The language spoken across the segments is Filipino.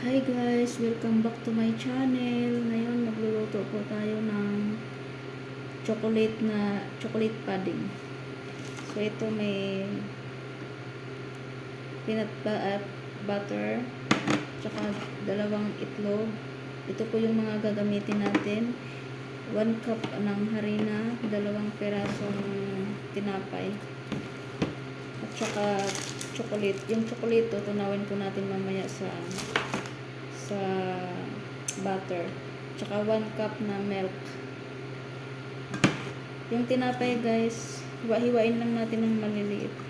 Hi guys! Welcome back to my channel. Ngayon magluluto po tayo ng chocolate na chocolate pudding. So ito may peanut uh, butter tsaka dalawang itlog. Ito po yung mga gagamitin natin. 1 cup ng harina, dalawang perasong tinapay. At saka chocolate. Yung chocolate, tutunawin po natin mamaya sa sa butter. Tsaka 1 cup na milk. Yung tinapay guys, hiwa-hiwain lang natin ng maliliit.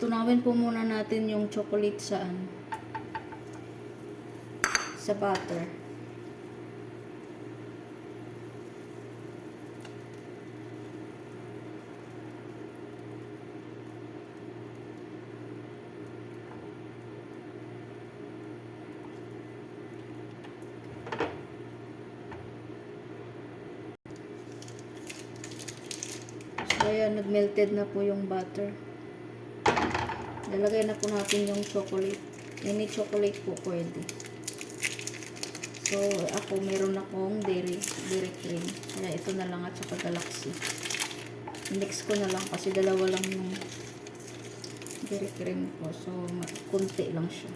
Tutunawin po muna natin yung chocolate saan sa butter. So, ayan, nag-melted na po yung butter. Lalagay na po natin yung chocolate. Any chocolate po pwede. So, ako meron akong dairy, dairy cream. Kaya ito na lang at saka galaxy. Mix ko na lang kasi dalawa lang yung dairy cream ko. So, kunti lang siya.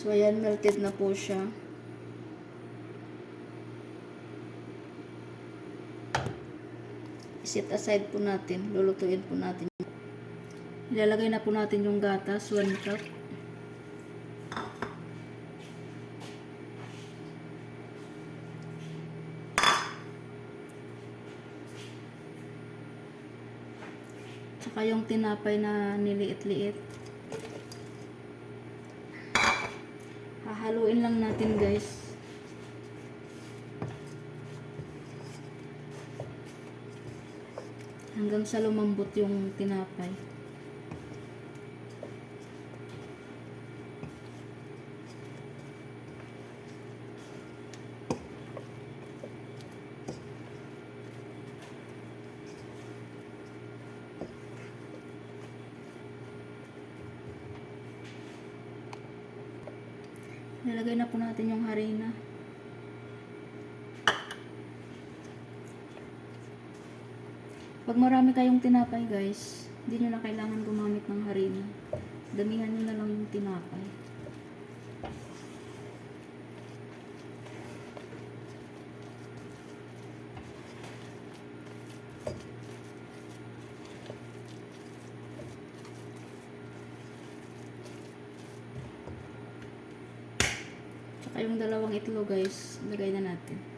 So, ayan, melted na po siya. Set aside po natin. Lulutuin po natin. Ilalagay na po natin yung gatas, 1 cup. Tsaka yung tinapay na niliit-liit. Hahaluin lang natin guys. Hanggang sa lumambot yung tinapay. Nilagay na po natin yung harina. Pag marami kayong tinapay guys, hindi nyo na kailangan gumamit ng harina. Damihan nyo na lang yung tinapay. Tsaka yung dalawang itlog guys, lagay na natin.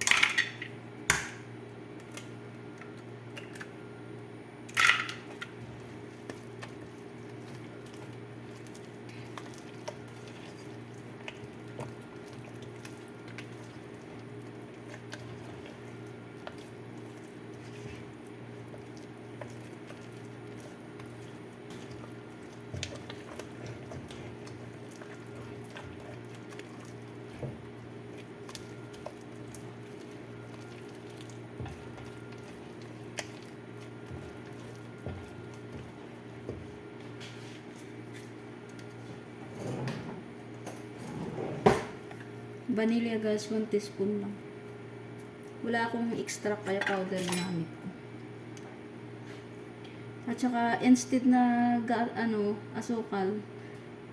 Vanilla guys, 1 teaspoon lang. Wala akong extra kaya powder na gamit ko. At saka instead na ano, asukal,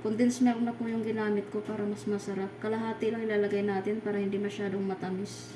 condensed milk na po yung ginamit ko para mas masarap. Kalahati lang ilalagay natin para hindi masyadong matamis.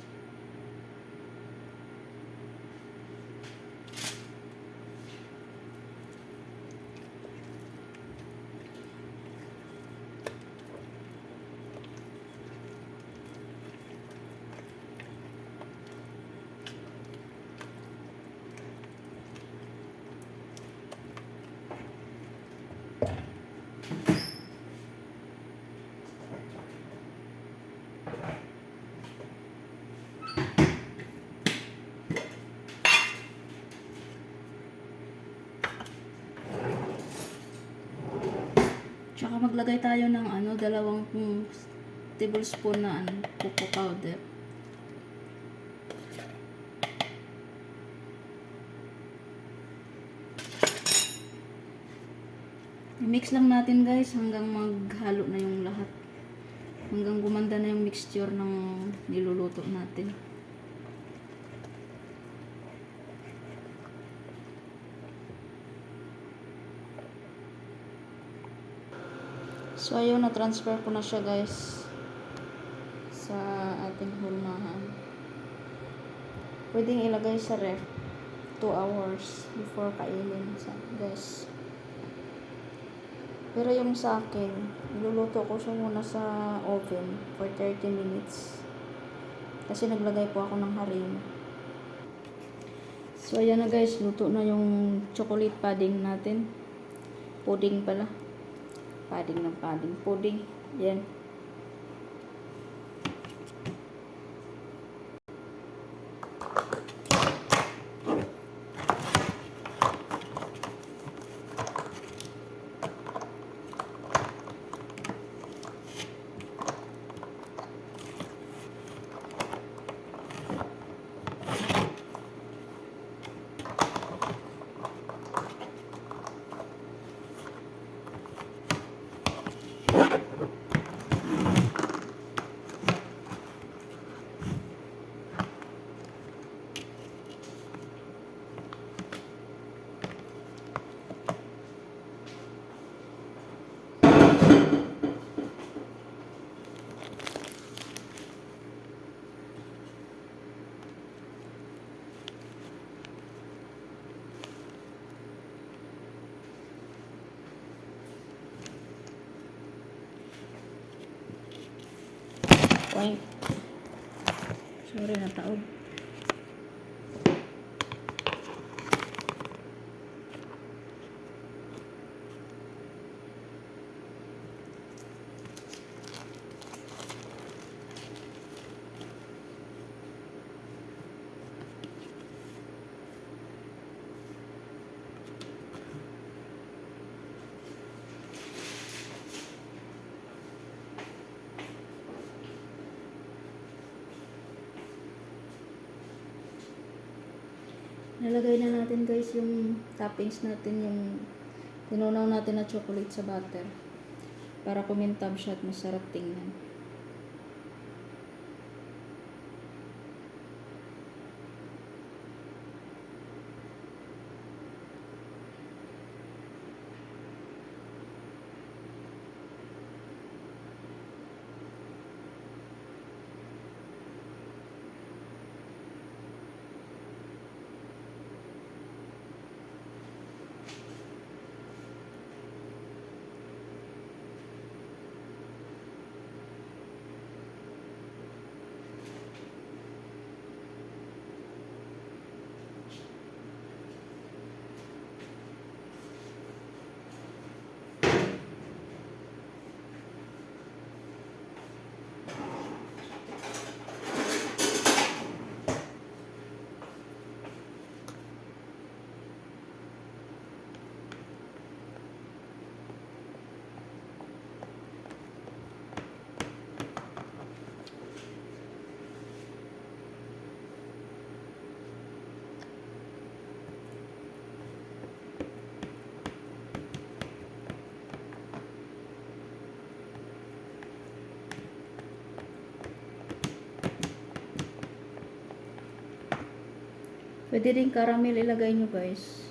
Tsaka maglagay tayo ng ano, dalawang mm, tablespoon na ano, cocoa powder. I-mix lang natin guys hanggang maghalo na yung lahat. Hanggang gumanda na yung mixture ng niluluto natin. So, ayun, na-transfer ko na siya, guys. Sa ating hulmahan. Pwedeng ilagay sa ref. 2 hours before kainin, sa, guys. Pero yung sa akin, niluluto ko siya muna sa oven for 30 minutes. Kasi naglagay po ako ng harina. So, ayan na guys, luto na yung chocolate pudding natin. Pudding pala. Padding ng padding. Pudding. Yan. Sorry, nataog. Nalagay na natin guys yung toppings natin, yung tinunaw natin na chocolate sa butter. Para kumintab siya at masarap tingnan. Pwede din caramel ilagay nyo guys.